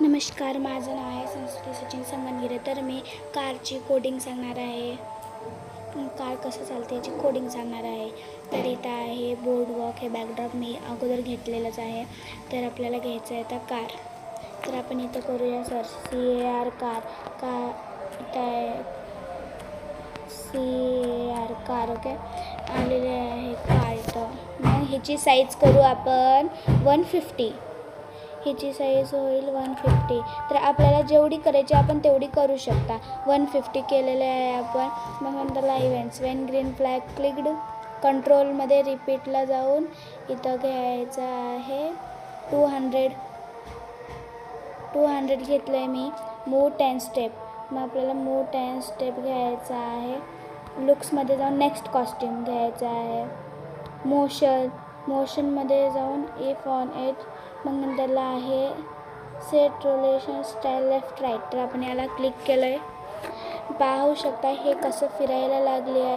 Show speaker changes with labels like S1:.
S1: नमस्कार माझं नाव आहे संस्कृती सचिन संगनगिरे. तर मी कारची कोडिंग सांगणार आहे. कार कसं चालते याची कोडिंग सांगणार आहे. तर इथं आहे बोर्ड वॉक हे बॅकड्रॉप मी अगोदर घेतलेलंच आहे. तर आपल्याला घ्यायचं आहे आता कार. तर आपण इथं करूया sir C A R car का इथं आहे. C A R car okay आलेले आहे कार इथं. मग ह्याची साईज करू आपण वन फिफ्टी हिची साईज होईल वन फिफ्टी तर आपल्याला जेवढी करायची आपण तेवढी करू शकता. वन फिफ्टी केलेले आहे आपण. मग नंतरला events when green flag clicked कंट्रोलमध्ये रिपीटला जाऊन इथं घ्यायचं आहे. टू हंड्रेड टू हंड्रेड घेतलं आहे मी. मूव टेन स्टेप मग आपल्याला मूव टेन स्टेप घ्यायचा आहे. लुक्समध्ये जाऊन नेक्स्ट कॉस्ट्यूम घ्यायचा आहे. मोशन मोशनमध्ये जाऊन इफ ऑन एट मग नंतरला आहे set rotation style left right. तर आपण याला क्लिक केलं आहे पाहू शकता हे कसं फिरायला लागले आहे.